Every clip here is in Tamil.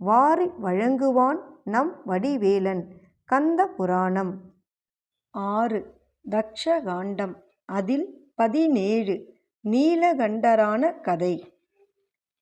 வாரி வழங்குவான் நம் வடிவேலன். கந்த புராணம். ஆறு. தக்ஷகாண்டம். அதில் பதினேழு. நீலகண்டரான கதை.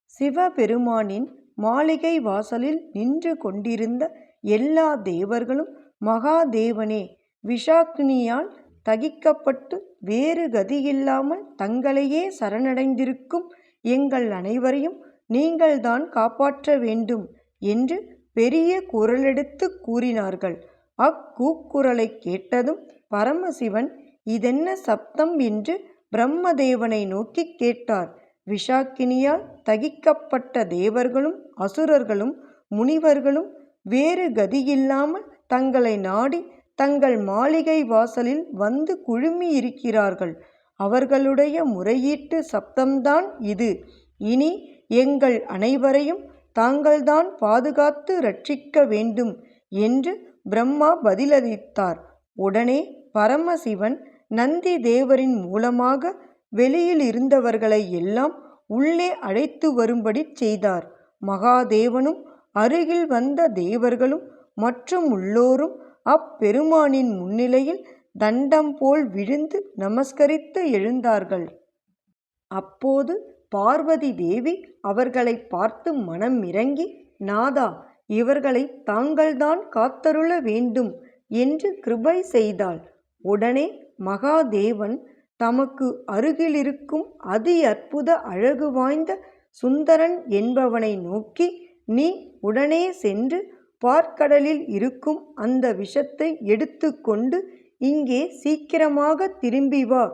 சிவபெருமானின் மாளிகை வாசலில் நின்று கொண்டிருந்த எல்லா தேவர்களும் மகாதேவனே விஷாக்னியால் தகிக்கப்பட்டு வேறு கதியில்லாமல் தங்களையே சரணடைந்திருக்கும் எங்கள் அனைவரையும் நீங்கள்தான் காப்பாற்ற வேண்டும். என்று பெரிய குரலெடுத்து கூறினார்கள். அக்கூக்குரலை கேட்டதும் பரமசிவன் இதென்ன சப்தம்? என்று பிரம்மதேவனை நோக்கி கேட்டார். விஷாக்கினியால் தகிக்கப்பட்ட தேவர்களும் அசுரர்களும் முனிவர்களும் வேறு கதியில்லாமல் தங்களை நாடி தங்கள் மாளிகை வாசலில் வந்து குழுமியிருக்கிறார்கள். அவர்களுடைய முறையீட்டு சப்தம்தான் இது. இனி எங்கள் அனைவரையும் தாங்கள்தான் பாதுகாத்து ரட்சிக்க வேண்டும் என்று பிரம்மா பதிலளித்தார். உடனே பரமசிவன் நந்தி தேவரின் மூலமாக வெளியில் இருந்தவர்களை எல்லாம் உள்ளே அழைத்து வரும்படி செய்தார். மகாதேவனும் அருகில் வந்த தேவர்களும் மற்றும் உள்ளோரும் அப்பெருமானின் முன்னிலையில் தண்டம் போல் விழுந்து நமஸ்கரித்து எழுந்தார்கள். அப்போது பார்வதி தேவி அவர்களை பார்த்து மனம் இறங்கி நாதா இவர்களை தாங்கள்தான் காத்தருள வேண்டும் என்று கிருபை செய்தாள். உடனே மகாதேவன் தமக்கு அருகிலிருக்கும் அதி அற்புத அழகு வாய்ந்த சுந்தரன் என்பவனை நோக்கி நீ உடனே சென்று பார்க்கடலில் இருக்கும் அந்த விஷத்தை எடுத்துக்கொண்டு இங்கே சீக்கிரமாக திரும்பி வா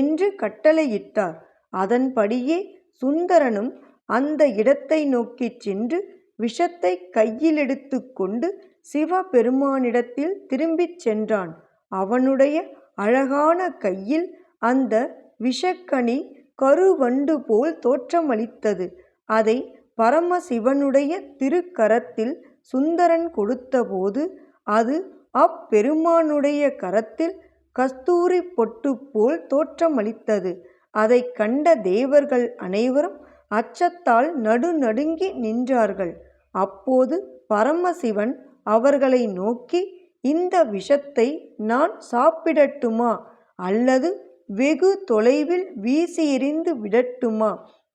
என்று கட்டளையிட்டார். அதன்படியே சுந்தரனும் அந்த இடத்தை நோக்கிச் சென்று விஷத்தை கையில் எடுத்து கொண்டு சிவபெருமானிடத்தில் திரும்பிச் சென்றான். அவனுடைய அழகான கையில் அந்த விஷக்கனி கருவண்டு போல் தோற்றமளித்தது. அதை பரமசிவனுடைய திருக்கரத்தில் சுந்தரன் கொடுத்தபோது அது அப்பெருமானுடைய கரத்தில் கஸ்தூரி பொட்டு போல் தோற்றமளித்தது. அதை கண்ட தேவர்கள் அனைவரும் அச்சத்தால் நடுநடுங்கி நின்றார்கள். அப்போது பரமசிவன் அவர்களை நோக்கி இந்த விஷத்தை நான் சாப்பிடட்டுமா? அல்லது வெகு தொலைவில் வீசி எறிந்து விடட்டுமா?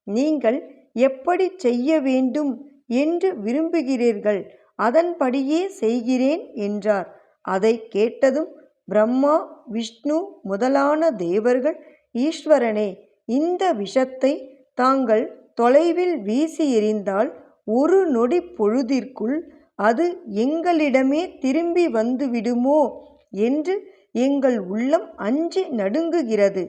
நீங்கள் எப்படி செய்ய வேண்டும் என்று விரும்புகிறீர்கள். அதன்படியே செய்கிறேன் என்றார். அதை கேட்டதும் பிரம்மா விஷ்ணு முதலான தேவர்கள் ஈஸ்வரனே இந்த விஷத்தை தாங்கள் தொலைவில் வீசி எறிந்தால் ஒரு நொடி பொழுதிற்குள் அது எங்களிடமே திரும்பி வந்துவிடுமோ என்று எங்கள் உள்ளம் அஞ்சி நடுங்குகிறது.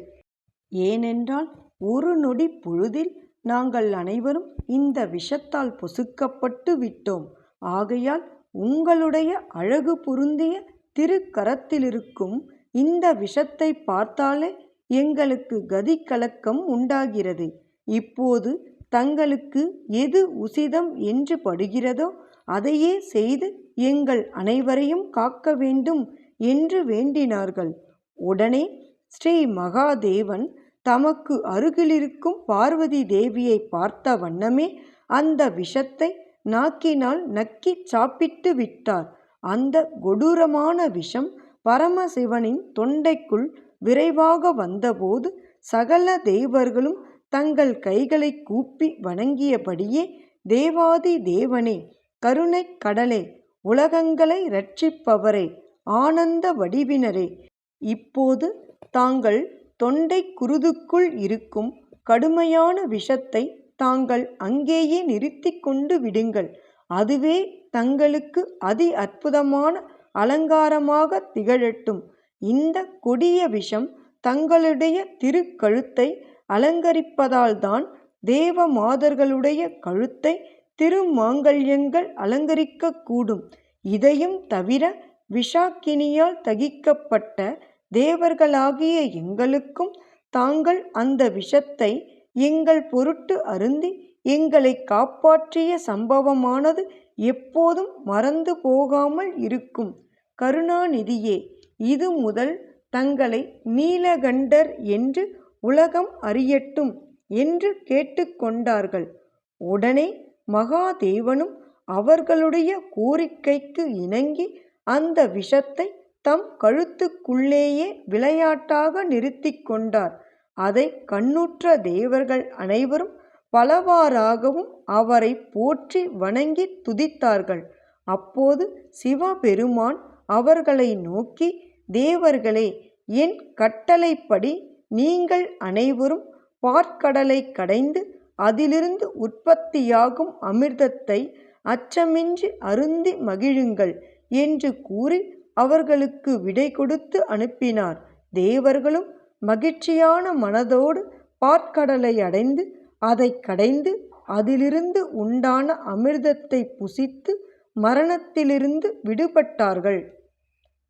ஏனென்றால் ஒரு நொடி பொழுதில் நாங்கள் அனைவரும் இந்த விஷத்தால் பொசுக்கப்பட்டு விட்டோம். ஆகையால் உங்களுடைய அழகு பொருந்திய திருக்கரத்திலிருக்கும் இந்த விஷத்தை பார்த்தாலே எங்களுக்கு கதிக்கலக்கம் உண்டாகிறது. இப்போது தங்களுக்கு எது உசிதம் என்று படுகிறதோ அதையே செய்து எங்கள் அனைவரையும் காக்க வேண்டும் என்று வேண்டினார்கள். உடனே ஸ்ரீ மகாதேவன் தமக்கு அருகிலிருக்கும் பார்வதி தேவியை பார்த்த வண்ணமே அந்த விஷத்தை நாக்கினால் நக்கி சாப்பிட்டு விட்டார். அந்த கொடூரமான விஷம் பரமசிவனின் தொண்டைக்குள் விரைவாக வந்தபோது சகல தேவர்களும் தங்கள் கைகளை கூப்பி வணங்கியபடியே தேவாதி தேவனே கருணை கடலே உலகங்களை ரட்சிப்பவரே ஆனந்த வடிவினரே இப்போது தாங்கள் தொண்டை குருதுக்குள் இருக்கும் கடுமையான விஷத்தை தாங்கள் அங்கேயே நிறுத்தி கொண்டு விடுங்கள். அதுவே தங்களுக்கு அதி அற்புதமான அலங்காரமாக திகழட்டும். இந்த கொடிய விஷம் தங்களுடைய திருக்கழுத்தை அலங்கரிப்பதால்தான் தேவ மாதர்களுடைய கழுத்தை திருமாங்கல்யங்கள் அலங்கரிக்கக்கூடும். இதையும் தவிர விஷாக்கினியால் தகிக்கப்பட்ட தேவர்களாகிய எங்களுக்கும் தாங்கள் அந்த விஷத்தை எங்கள் பொருட்டு அருந்தி எங்களை காப்பாற்றிய சம்பவமானது எப்போதும் மறந்து போகாமல் இருக்கும். கருணாநிதியே இது முதல் தங்களை நீலகண்டர் என்று உலகம் அறியட்டும் என்று கேட்டுக்கொண்டார்கள். உடனே மகாதேவனும் அவர்களுடைய கோரிக்கைக்கு இணங்கி அந்த விஷத்தை தம் கழுத்துக்குள்ளேயே விளையாட்டாக நிறுத்தி கொண்டார். அதை கண்ணுற்ற தேவர்கள் அனைவரும் பலவாறாகவும் அவரை போற்றி வணங்கி துதித்தார்கள். அப்போது சிவபெருமான் அவர்களை நோக்கி தேவர்களே என் கட்டளைப்படி நீங்கள் அனைவரும் பாற்கடலை கடைந்து அதிலிருந்து உற்பத்தியாகும் அமிர்தத்தை அச்சமின்றி அருந்தி மகிழுங்கள் என்று கூறி அவர்களுக்கு விடை கொடுத்து அனுப்பினார். தேவர்களும் மகிழ்ச்சியான மனதோடு பாற்கடலை அடைந்து அதை கடைந்து அதிலிருந்து உண்டான அமிர்தத்தை புசித்து மரணத்திலிருந்து விடுபட்டார்கள்.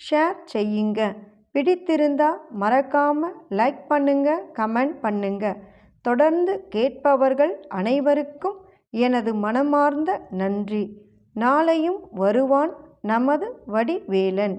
ஷேர் செய்யுங்க. பிடித்திருந்தா மறக்காமல் லைக் பண்ணுங்க கமெண்ட் பண்ணுங்க. தொடர்ந்து கேட்பவர்கள் அனைவருக்கும் எனது மனமார்ந்த நன்றி. நாளையும் வருவான் நமது வடிவேலன்.